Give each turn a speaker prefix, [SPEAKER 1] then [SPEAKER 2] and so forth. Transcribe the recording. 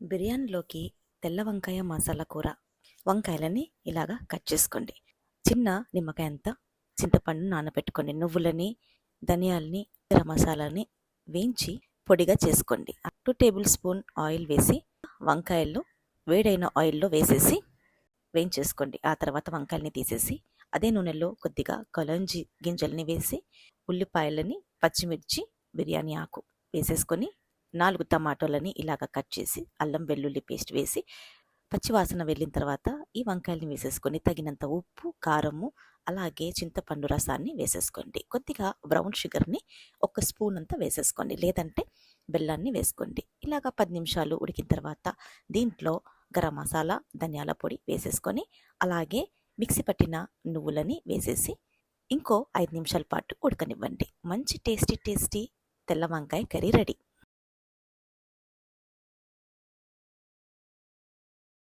[SPEAKER 1] బిర్యానీలోకి తెల్ల వంకాయ మసాలా కూర. వంకాయలని ఇలాగా కట్ చేసుకోండి. చిన్న నిమ్మకాయ అంత చింతపండు నానబెట్టుకోండి. నువ్వులని ధనియాలని గరం మసాలాని వేయించి పొడిగా చేసుకోండి. టూ టేబుల్ స్పూన్ ఆయిల్ వేసి వంకాయలు వేడైన ఆయిల్లో వేసేసి వేయించేసుకోండి. ఆ తర్వాత వంకాయలని తీసేసి అదే నూనెలో కొద్దిగా కలంజి గింజల్ని వేసి ఉల్లిపాయలని పచ్చిమిర్చి బిర్యానీ ఆకు వేసేసుకొని నాలుగు టమాటోలని ఇలాగ కట్ చేసి అల్లం వెల్లుల్లి పేస్ట్ వేసి పచ్చివాసన వెళ్ళిన తర్వాత ఈ వంకాయల్ని వేసేసుకొని తగినంత ఉప్పు కారము అలాగే చింతపండు రసాన్ని వేసేసుకోండి. కొద్దిగా బ్రౌన్ షుగర్ని ఒక స్పూన్ అంతా వేసేసుకోండి. లేదంటే బెల్లాన్ని వేసుకోండి. ఇలాగ పది నిమిషాలు ఉడికిన తర్వాత దీంట్లో గరం మసాలా ధనియాల పొడి వేసేసుకొని అలాగే మిక్సీ పట్టిన నువ్వులని వేసేసి ఇంకో ఐదు నిమిషాల పాటు ఉడకనివ్వండి. మంచి టేస్టీ టేస్టీ తెల్ల వంకాయ కర్రీ రెడీ.